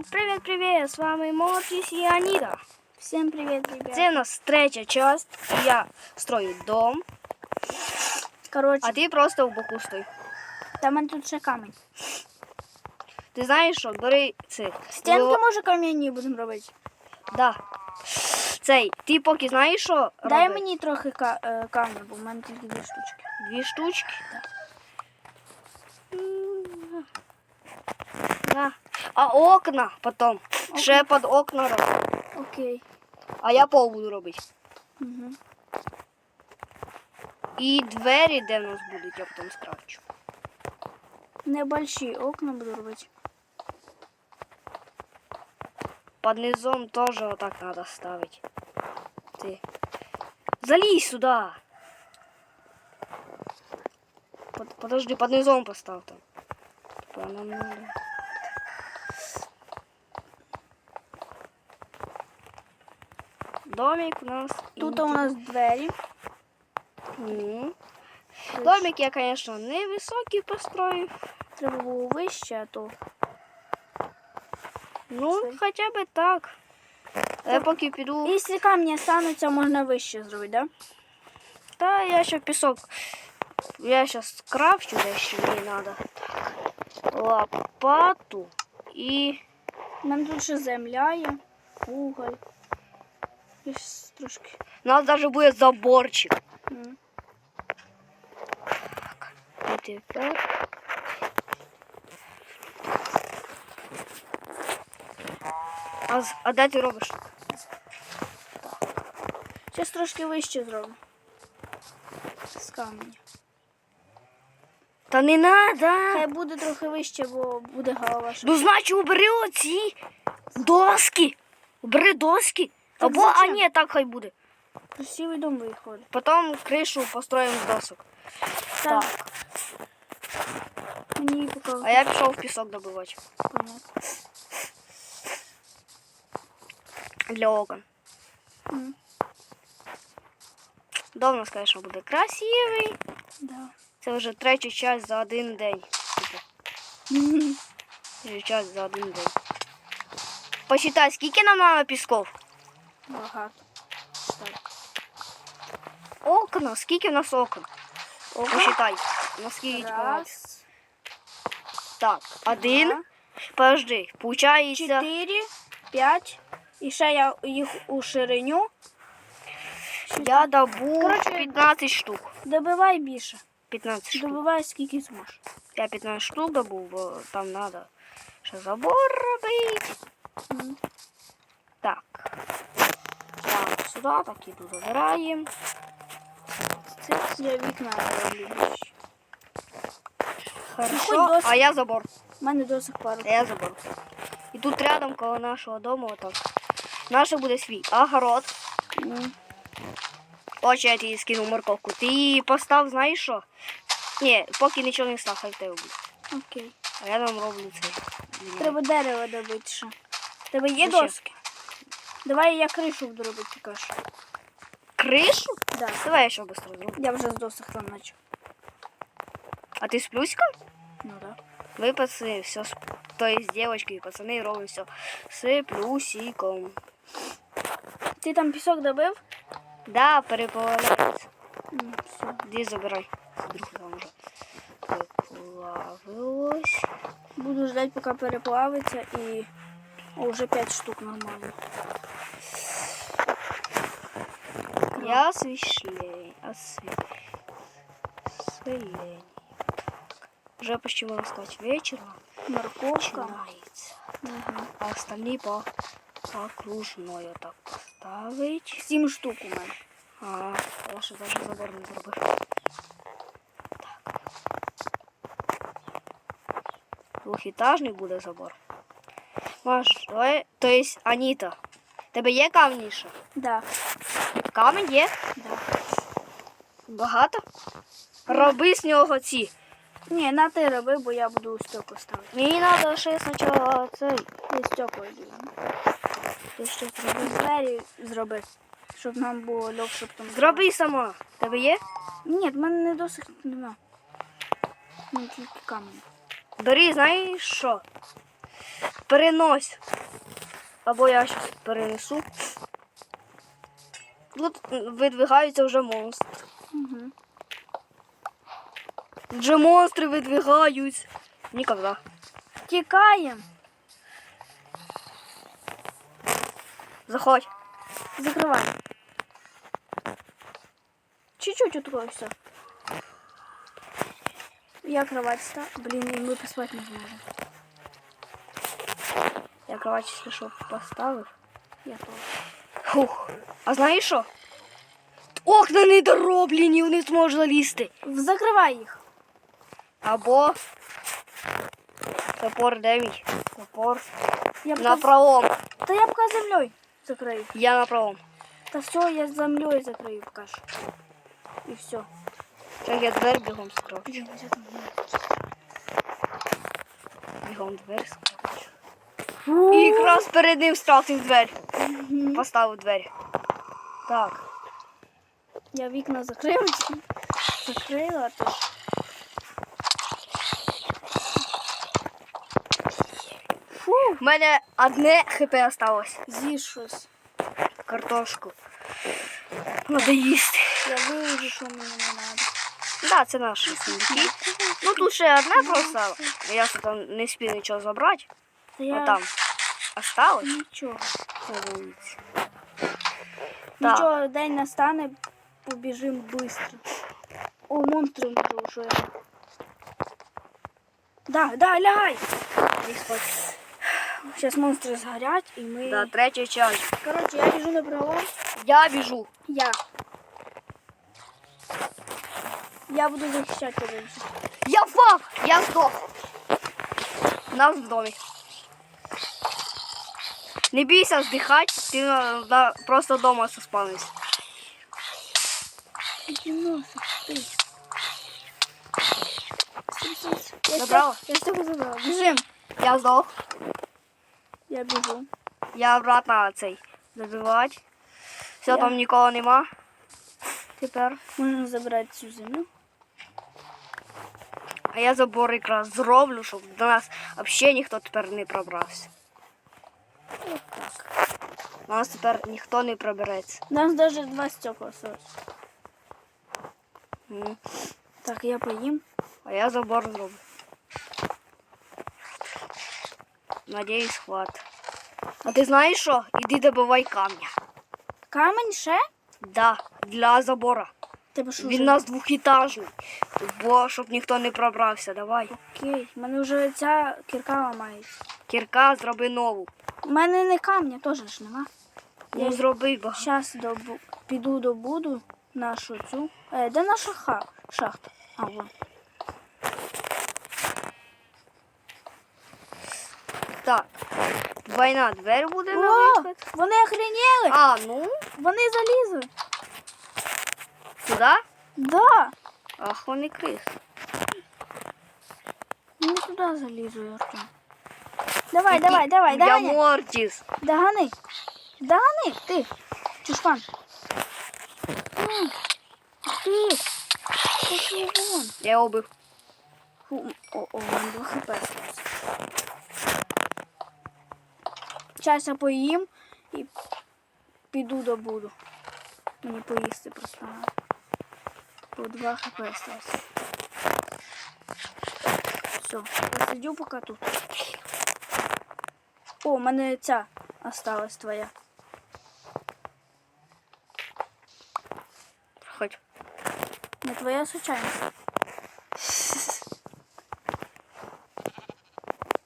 Всім привіт-привіт! З вами Мортіс і Аніта. Всем привет, ребят. Це у нас третя часть. Я строю дом, Короче, а ти просто в боку стой. там мене тут ще камінь. Ти знаєш що? Бери цих. Стінки, Ло- може, кам'яні будемо робити. Да. Цей, ти поки знаєш, що Дай роби? мені трохи ка- е, камня, бо в мене тільки дві штучки. Дві штучки. Да. А окна потім. Ще під окна роби. Окей. А я пол буду робити. Угу. І двері, де в нас будуть, я потім скрафчу. Небольші окна буду робити. Под низом тоже вот так надо ставить. Ты. Залезь сюда. Под- подожди, под низом поставь там. Типа нам надо. Домик у нас. Тут у нас двері. Домик я, конечно, невисокий построив. Треба було вище, а то. Ну, Це- хоча б так. Я поки піду. Якщо камні стануться, можна вище зробити, да? Да, я еще песок. Я сейчас скрафчу дещо мені надо. Так. Лопату і. Мене тут ще земля є, уголь. І щось трошки. Надо даже буде заборчик. М. І тепер. А, а де ти робиш? Зараз трошки вище зробимо. З каменя. Та не надо. Хай буде трохи вище, бо буде голова. Ну, значить, убери оці доски. Убери доски. Так Або, а зачем? ні, так хай буде. Красивий дом виходить. Потім кришу построїмо з досок. Так. Так. Мені поки А я пішов пісок добивати. понятно. Для окон. М, Дом у нас, конечно, буде красивий. Да. Це вже третя часть за один день. Типу, Мгм. третя часть за один день. Посчитай, скільки нам надо пісков? Багато. Так. Окна, скільки у нас окон? Посчитай. Наскільки багато. Раз, Так, один. Подожди, получається. чотири, п'ять. І ще я їх у шириню. Я добув Коротше- 15 штук. Добивай більше. 15 штук. Добивай скільки зможеш. Я 15 штук добув, бо там надо ще забор робити. М. Так. Так, сюди, так іду забираємо. Це я вікна роблю. Хорошо. А я забор. У мене до сих пор. А я забор. І тут рядом коло нашого дому отак. Наше буде свій огород. М. Очі я тобі скину морковку. Ти її постав, знаєш що? Ні, поки нічого не став, хай тебе буде. Окей. А я нам роблю це. Треба дерево добити ще. Тебе є доски? Давай я кришу поки що. Кришу? Да. Давай я ще швидко зроблю. Я вже з досок там начав. А ти з плюсиком? Ну да. Ми пацани, все з... То з дівчинкою, пацани робимо все з плюсиком. Ти там пісок добив? Да, переплавляється. М, Все. Іди забирай. Друг там вже переплавилось. Буду ждать, поки переплавиться і. О, вже 5 штук нормально. Я освішлень. Освішлень. Уже почти можно сказать вечер. Морковка. Начинается. Угу. А остальные по окружной вот так поставить. 7 штук у мене. А, я ще даже забор не зробив. Так. Двохетажний буде забор. Маш, давай, то есть Аніта. Тебе є камні ще? Да. Камінь є? да. Багато? Роби з нього ці. Ні, на ти роби, бо я буду стекло ставити. Мені треба ще спочатку цей. Я стекло йду. Ти що І зроби? двері зроби, щоб нам було легше потім. Зроби сама. Тебе є? Ні, в мене не досить нема. Ну, тільки камінь. Бери, знаєш що? Перенось. Або я щось перенесу. Тут видвигаються вже монстри. Угу. Вже монстри видвигаються. Ніколи. Тікаємо. Заходь. Закривай. Чуть-чуть откройся. Я кровать ста. Блин, мы поспать не сможем. Я кровать, якщо що, поставив. Я. Фух. А знаєш що? Окна не дороблені, вони зможуть залізти. Закривай їх. Або топор де мій? Топор Я на пока... правому. Та я пока землей закрою. Я на правому. Та все, я землей закрою пока що. І все. Зараз я двері бігом скрою. Там Бігом двері скрою. Фу. І якраз перед ним стратив двері. Мгм. Поставив двері. Так. Я вікна закрила. Закрила. Фу, У мене одне хп осталось. з'їж щось. Картошку. Надо їсти. Я вилежу, що мені не треба. Да, це наші сундуки. Ну тут ще одне просто. Я там не спів нічого забрати. Я там осталось. нічого. на вулиці. Нічого, день настане, побіжим швидко. О, монстри можу вже. Да, да, лягай. Зараз монстри згорять і ми. Да, третя часть. Коротше, я біжу направо. Я біжу. Я. Я буду захищати тебе. вже. Я впав! Я здох. Нас в домі. Не бійся здихати, ти на- на- просто вдома заспавнився. Іди носик, ти. Стой, стой, стой. Я Забрала? Я з тебе забрала. Біжим. Я здох. Я біжу. Я обратно цей забивати. Все, Я- там нікого нема. Тепер. Можна забрати цю землю. А я забор якраз зроблю, щоб до нас взагалі ніхто тепер не пробрався. До нас тепер ніхто не пробереться. У нас даже два стекла осталось. М. Так, я поїм. А я забор зроблю. Надіюсь, хват. А ти знаєш що? Іди добивай камня. Камень ще? Да, для забора. Тебе що Він вже? у нас двохітажний. Бо щоб ніхто не пробрався, давай. Окей. У мене вже ця кірка ламається. Кірка, зроби нову. У мене не камня теж ж нема. Ну зроби багато. Зараз добу... піду добуду нашу цю. Е, де наша ха... шахта? А, вон. Так. Двойна двері буде на О, вихід. вони охренели! А, ну, Вони залізли. туди? Да. Ах, вони крис. Вони туди залізли, Артем. Давай, давай, давай, Я давай. Мортіс. Догани. Догани, ти. Чушпан. М, Ти. Я убив. О, о, мене два хп осталось. Зараз я поїм і піду добуду. Мені поїсти просто. надо. По два хп осталось. Все, я сидю поки тут. О, у мене ця осталась твоя. Проходь. Не твоя случайно.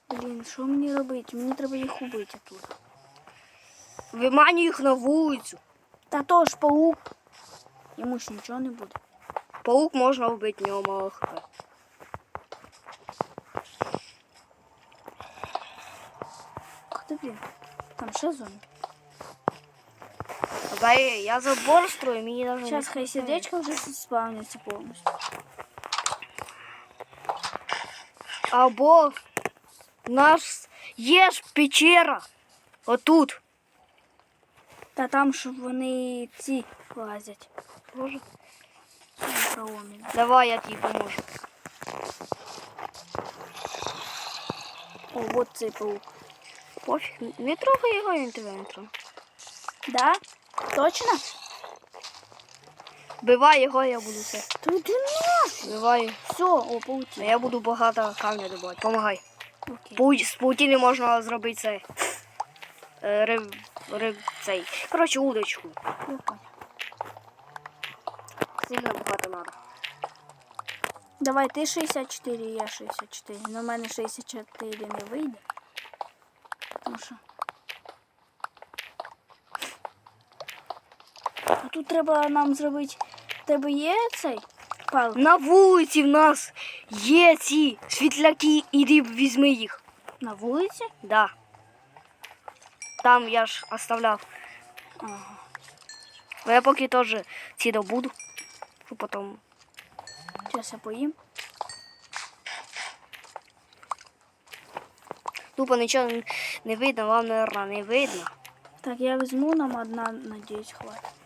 Блін, що мені робити? Мені треба їх убити тут. Виманю їх на вулицю. Та то ж паук. Йому ж нічого не буде. Паук можна вбити, в нього мало хп. Ух ти, блін. Там ще зомбі. Дай я забор строю, мені навіть Зараз хай сердечко вже спавняться повністю. Або наш є ж печера. Отут. Та там, щоб вони ці лазять. Може? На проломі. Давай я тобі поможу. О, от цей паук. Пофіг, не трогай його інтервентро. Да? Точно? Бивай його, я буду це. Туди наш. Бивай. Все, о, А я буду багато камня добувати. Помагай. Окей. Пау- З паутини можна зробити це. Е, Риб, риб, цей. Коротше, удочку. Понял. Сильно багато треба. Давай ти 64, я 64. Но в мене 64 не вийде. Тому що. Тут треба нам зробити. Тебе є цей палки? На вулиці в нас є ці світляки, іди візьми їх. На вулиці? Да. Там я ж оставляв. Ага. Бо я поки теж ці добуду. Щоб потім. Зараз я поїм. Тупо нічого не- видно, вам, мабуть, не видно. Так, я візьму нам одна, надіюсь, хватить.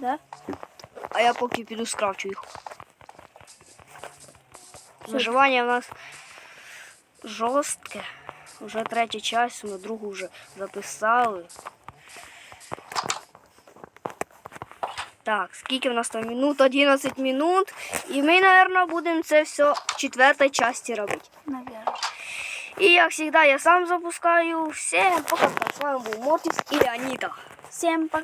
Да? А я поки піду скрафчу їх. Виживання в нас жорстке. Вже третя часть, ми другу вже записали. Так, скільки в нас там минут? 11 минут. І ми, мабуть, будемо це все в четвертій часті робити. Наверное. І як завжди, я сам запускаю. Всім пока. З вами був Мортіс і Аніта. Всем пока.